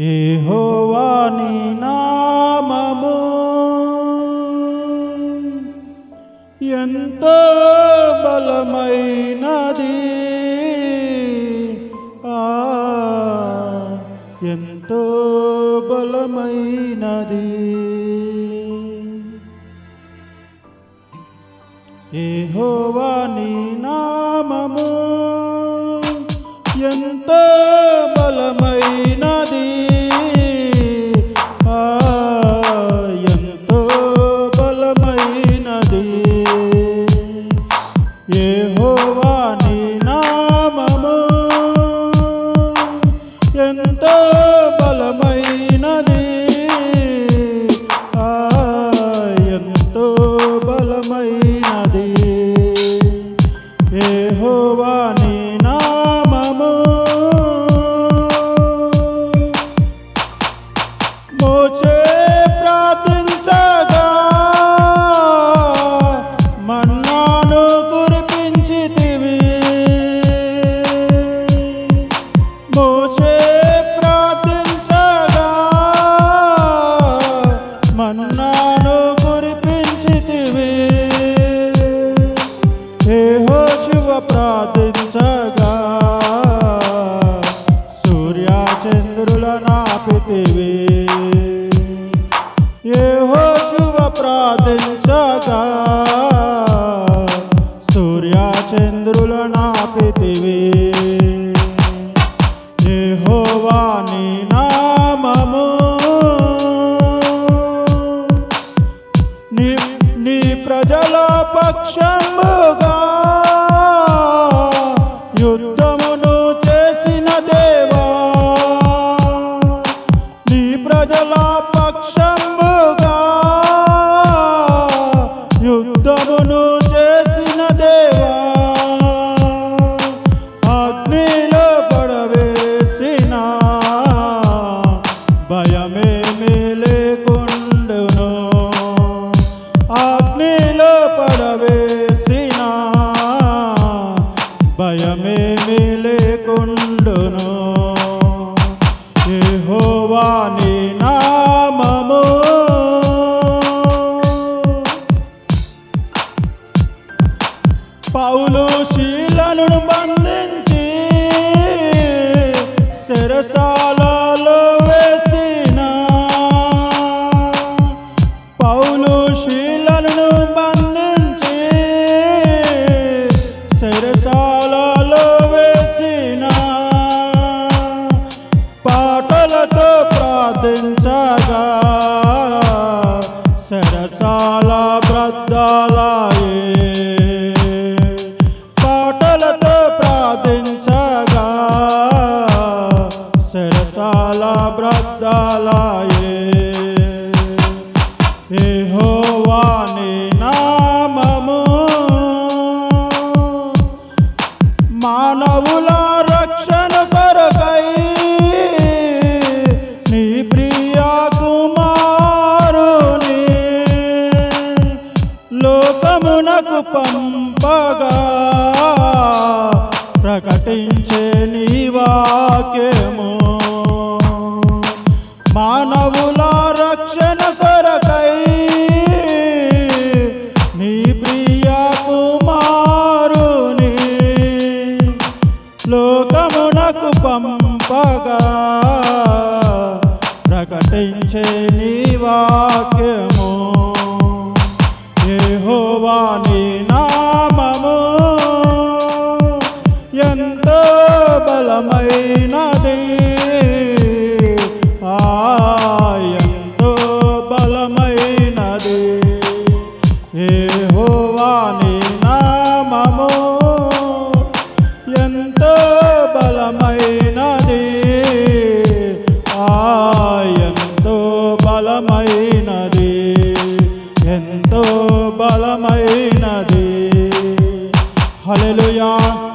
ఏహోవాని నామము. ఎంతో బలమైనది. ఆ ఎంతో బలమైనది. ఏహోవాని నామము. ఎంతో నన్ను కురిపించితివి. మోసే ప్రార్థించగా మన్నాను కురిపించితివి. ఏ హో శివ ప్రార్థించగా సూర్యచంద్రుల నాపితివి. ఏ హో శివ ప్రార్థించగా సూర్యచంద్రుల నాపితివి. యెహోవా నీ నామము. నీ నీ ప్రజల పక్షముగా యుద్ధమును చేసిన దేవా. నీ ప్రజల పక్షం అగ్నిలో పడవేసిన భయమేమి లేకుండును. అగ్నిలో పడవేసిన భయమేమి లేకుండును. యెహోవా నామము. పౌలు శీలను బంధించ శరసాలలో వేసిన పౌలు శీలను బంధించి శరసాలలో వేసిన పాటలతో ప్రార్థించగా సరసాల బ్రద్దాలయే. సరసాల బ్రద్దాలాయే యెహోవా నామము మానవుల రక్షణ కొరకై నీ ప్రియ కుమారుని లోకమునకు పంపగా ప్రకటించే నీ వాక్యము మానవుల రక్షణ కొరకై నీ ప్రియ కుమారుని లోకమునకు పంపగా ప్రకటించే నీ వాక్యము. బలమైనది. ఎంతో బలమైనది. ఎంతో బలమైనది. హల్లెలూయా.